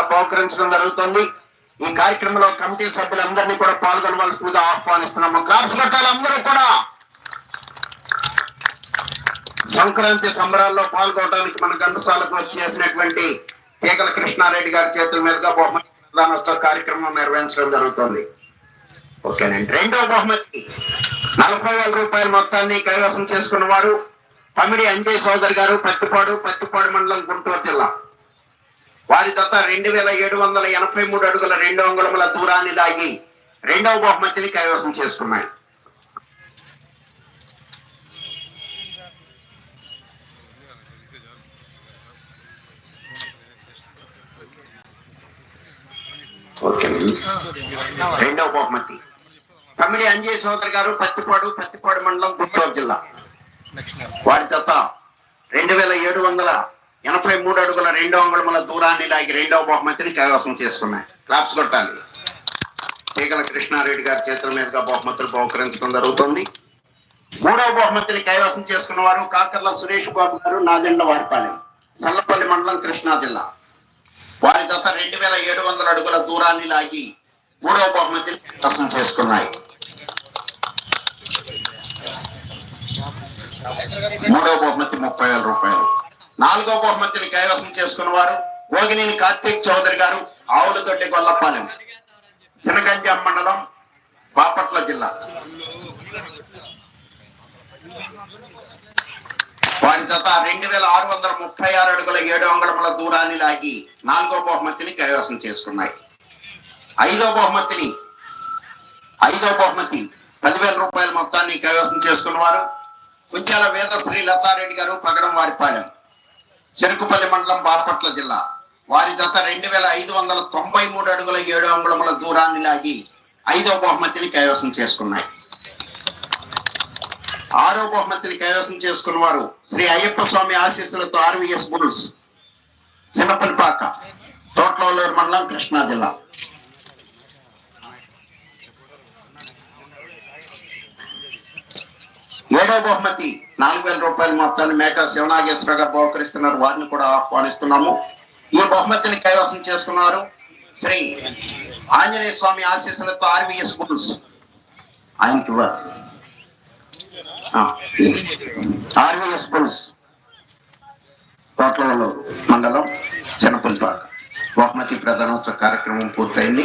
బహుకరించడం జరుగుతుంది. ఈ కార్యక్రమంలో కమిటీ సభ్యులందరినీ కూడా పాల్గొనవలసిందిగా ఆహ్వానిస్తున్నాము క్లాప్స్ అందరూ కూడా సంక్రాంతి సంబరాల్లో పాల్గొనడానికి మన ఘంటసాలకు వచ్చేసినటువంటి తీగల కృష్ణారెడ్డి గారి చేతుల మీదుగా బహుమతి ప్రధానోత్సవ కార్యక్రమం నిర్వహించడం జరుగుతుంది. ఓకేనండి. రెండో బహుమతి నలభై వేల రూపాయల మొత్తాన్ని కైవసం చేసుకున్న వారు పమిడి అంజయ్ సోదర్ గారు పత్తిపాడు పత్తిపాడు మండలం గుంటూరు జిల్లా. వారి జత రెండు వేల ఏడు వందల ఎనభై మూడు అడుగుల రెండు అంగుళముల దూరాన్ని లాగి రెండవ బహుమతిని కైవసం చేసుకున్నాయి. ఓకే. రెండవ బహుమతి. పమిడి అంజయ్ సోదర్ గారు పత్తిపాడు పత్తిపాడు మండలం గుంటూరు జిల్లా. వారి జత రెండు వేల ఏడు వందల ఎనభై మూడు అడుగుల రెండో అంగుళముల దూరాన్ని లాగి రెండవ బహుమతిని కైవసం చేసుకున్నాయి క్లాప్స్ కొట్టాలి. తీగల కృష్ణారెడ్డి గారి చేతుల మీదుగా బహుమతులు బహుకరించడం జరుగుతుంది. మూడవ బహుమతిని కైవసం చేసుకున్న వారు కాకర్ల సురేష్ బాబు గారు నాదెండ్ల వారిపాలెం చల్లపల్లి మండలం కృష్ణా జిల్లా. వారి జత రెండు వేల ఏడు వందల అడుగుల దూరాన్ని లాగి మూడవ బహుమతిని కైవసం చేసుకున్నాయి. మూడో బహుమతి ముప్పై వేల రూపాయలు. నాలుగో బహుమతిని కైవసం చేసుకున్న వారు భోగినేని కార్తీక్ చౌదరి గారు ఆవులదొడ్డి గొల్లపాలెం చినగంజాం మండలం బాపట్ల జిల్లా. వారి జత రెండు వేల ఆరు వందల ముప్పై ఆరు అడుగుల ఏడు అంగుళముల దూరాన్ని లాగి నాలుగో బహుమతిని కైవసం చేసుకున్నాయి. ఐదో బహుమతిని ఐదో బహుమతి పదివేల రూపాయల మొత్తాన్ని కైవసం చేసుకున్న వారు వేద శ్రీ లతారెడ్డి గారు పగడం వారిపాలెం. చెరుకుపల్లి మండలం బాపట్ల జిల్లా. వారి జత రెండు వేల ఐదు వందల తొంభై మూడు అడుగుల ఏడు అంగుళముల దూరాన్ని లాగి ఐదో బహుమతిని కైవసం చేసుకున్నాయి. ఆరో బహుమతిని కైవసం చేసుకున్న వారు శ్రీ అయ్యప్ప స్వామి ఆశీస్సులతో ఆర్వీఎస్ బుల్స్ చిన్నపల్లిపాక తోట్లవల్లూరు మండలం కృష్ణా జిల్లా. ఏడో బహుమతి. నాలుగు వేల రూపాయల మొత్తాన్ని మేకా శివనాగేశ్వరగా గారు బహుకరిస్తున్నారు. వారిని కూడా ఆహ్వానిస్తున్నాము. ఈ బహుమతిని కైవసం చేసుకున్నారు శ్రీ ఆంజనేయ స్వామి ఆశీస్సులతో ఆర్వీఎస్ స్కూల్స్. ఆయనకి ఆర్వీఎస్ స్కూల్స్. తోటలలో మండలం చిన్నపుల్పాక బహుమతి ప్రధానోత్సవ కార్యక్రమం పూర్తయింది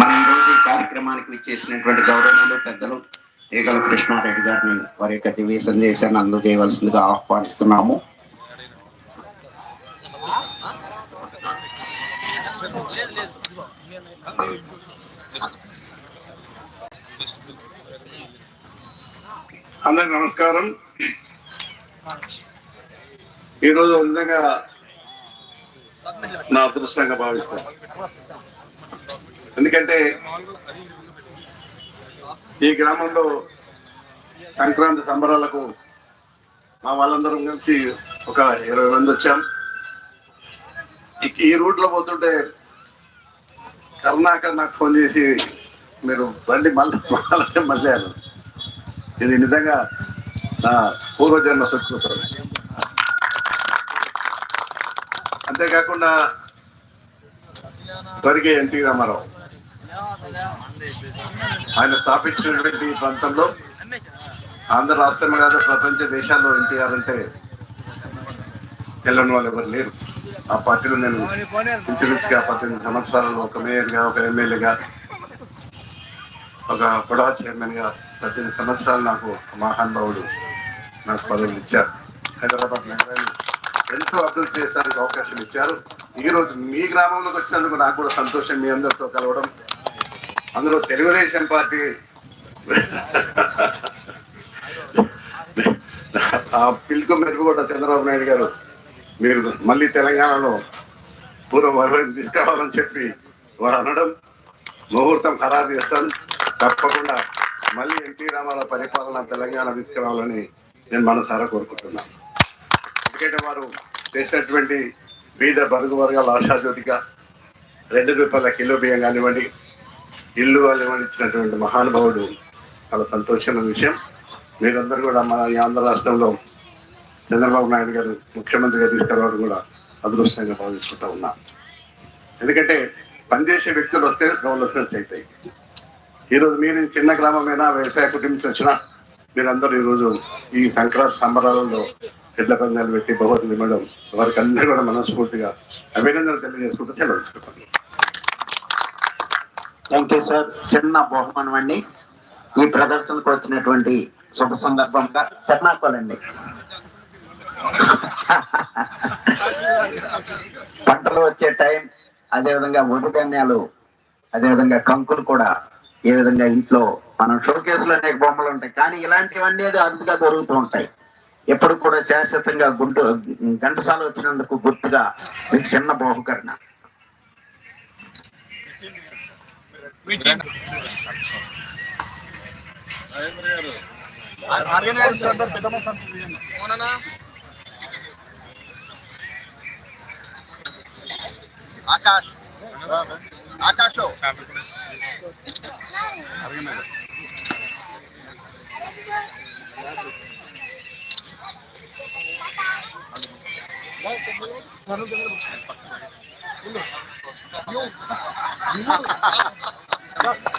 మన ఈ రోజు ఈ కార్యక్రమానికి విచ్చేసినటువంటి గౌరవములు పెద్దలు ఏగల కృష్ణారెడ్డి గారిని వారి యొక్క దివ్య సందేశాన్ని అందజేయవలసిందిగా ఆహ్వానిస్తున్నాము. అందరికి నమస్కారం. ఈరోజు నిజంగా నా అదృష్టంగా భావిస్తాను. ఎందుకంటే ఈ గ్రామంలో సంక్రాంతి సంబరాలకు మా వాళ్ళందరం కలిసి ఒక ఇరవై మంది వచ్చాం. ఈ- ఈ పోతుంటే కరుణాకర్ నాకు ఫోన్ చేసి మీరు బండి మళ్ళీ మళ్ళీ మళ్ళీ ఇది నిజంగా నా పూర్వజన్మ సంస్కృతం అంతేకాకుండా స్వర్గీయ ఎన్టీ రామారావు. ఆయన స్థాపించినటువంటి ఈ ప్రాంతంలో ఆంధ్ర రాష్ట్రమే కాదు ప్రపంచ దేశాల్లో ఎన్టీఆర్ అంటే తెల్లని వాళ్ళు ఎవరు లేరు. ఆ పార్టీలో నేను ఇంచుమించుగా పద్దెనిమిది సంవత్సరాలలో ఒక మేయర్గా ఒక ఎమ్మెల్యేగా ఒక కొడా చైర్మన్గా పద్దెనిమిది సంవత్సరాలు నాకు మహానుభావుడు నాకు పదవులు ఇచ్చారు. హైదరాబాద్ నగరాన్ని ఎంతో అభివృద్ధి చేసేందుకు అవకాశం ఇచ్చారు. ఈ రోజు మీ గ్రామంలోకి వచ్చినందుకు నాకు కూడా సంతోషం మీ అందరితో కలవడం అందులో తెలుగుదేశం పార్టీ ఆ పిలుకు మెరుగు చంద్రబాబు నాయుడు గారు మీరు మళ్ళీ తెలంగాణలో పూర్వ వైభవం తీసుకురావాలని చెప్పి వారు అనడం ముహూర్తం ఖరారు చేస్తాను. తప్పకుండా మళ్ళీ ఎన్టీ రామారావు పరిపాలన తెలంగాణ తీసుకురావాలని నేను మనసారా కోరుకుంటున్నాను. ఎందుకంటే వారు చేసినటువంటి బీద బరుగు వర్గాల ఆశాజ్యోతిగా రెండు రూపాయల కిలో బియ్యం కానివ్వండి ఇల్లు కానివ్వండి ఇచ్చినటువంటి మహానుభావుడు. చాలా సంతోషమైన విషయం. మీరందరూ కూడా మన ఈ ఆంధ్ర రాష్ట్రంలో చంద్రబాబు నాయుడు గారు ముఖ్యమంత్రిగా తీసుకురావడం కూడా అదృష్టంగా భావించుకుంటా ఉన్నా. ఎందుకంటే పనిచేసే వ్యక్తులు వస్తే డెవలప్మెంట్స్ అవుతాయి. ఈరోజు మీరు చిన్న గ్రామమైనా వ్యవసాయ కుటుంబం వచ్చినా మీరందరూ ఈరోజు ఈ సంక్రాంతి సంబరాలలో ఎడ్ల పందాలు పెట్టి బహుమతులు ఇవ్వడం వారికి అందరూ కూడా మనస్ఫూర్తిగా అభినందనలు తెలియజేసుకుంటూ సెలవు థ్యాంక్ యూ సార్. చిన్న బహుమానం అండి. ఈ ప్రదర్శనకు వచ్చినటువంటి శుభ సందర్భంగా శర్ణాకోలండి. పంటలు వచ్చే టైం అదేవిధంగా వరిధాన్యాలు అదేవిధంగా కంకులు కూడా ఏ విధంగా ఇంట్లో మనం షోకేసులో అనేక బొమ్మలు ఉంటాయి. కానీ ఇలాంటివన్నీ అది అరుదుగా దొరుకుతూ ఉంటాయి. ఎప్పుడు కూడా శాశ్వతంగా గుంటు ఘంటసాలు వచ్చినందుకు గుర్తుగా మీకు చిన్న బహుకరణ. మీటింగ్ ఆకాష్ ఆకాష్ ముందు Ah,